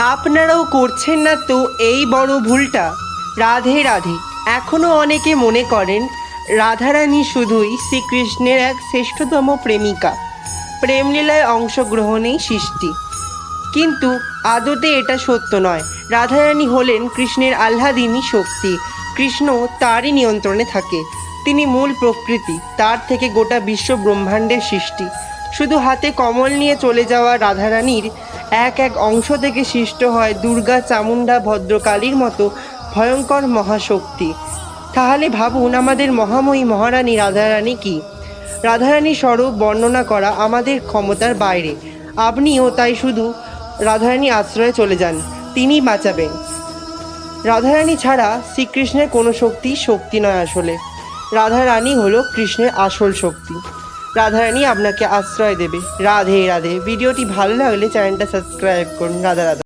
আপনারাও করছেন না তো এই বড় ভুলটা? রাধে রাধে। এখনও অনেকে মনে করেন, রাধারানী শুধুই শ্রীকৃষ্ণের এক শ্রেষ্ঠতম প্রেমিকা। প্রেমলীলায় অংশগ্রহণেই সৃষ্টি। কিন্তু আদতে এটা সত্য নয়। রাধারানী হলেন কৃষ্ণের আহ্লাদিনী শক্তি। কৃষ্ণ তারই নিয়ন্ত্রণে থাকে। তিনি মূল প্রকৃতি, তার থেকে গোটা বিশ্ব ব্রহ্মাণ্ডের সৃষ্টি। শুধু হাতে কমল নিয়ে চলে যাওয়া রাধারানীর এক এক অংশ থেকে সৃষ্ট হয় দুর্গা চামুণ্ডা ভদ্রকালীর মতো ভয়ঙ্কর মহাশক্তি। তাহলে ভাবুন, আমাদের মহাময়ী মহারানী রাধারানী কি? রাধারানী স্বরূপ বর্ণনা করা আমাদের ক্ষমতার বাইরে। আপনিও তাই শুধু রাধারানী আশ্রয়ে চলে যান, তিনি বাঁচাবেন। রাধারানী ছাড়া শ্রীকৃষ্ণের কোনো শক্তি শক্তি নয় আসলে। রাধারানী হলো কৃষ্ণের আসল শক্তি। রাধারানী আপনাকে আশ্রয় দেবে। রাধে রাধে। ভিডিওটি ভালো লাগলে চ্যানেলটা সাবস্ক্রাইব করুন। রাধা রাধা।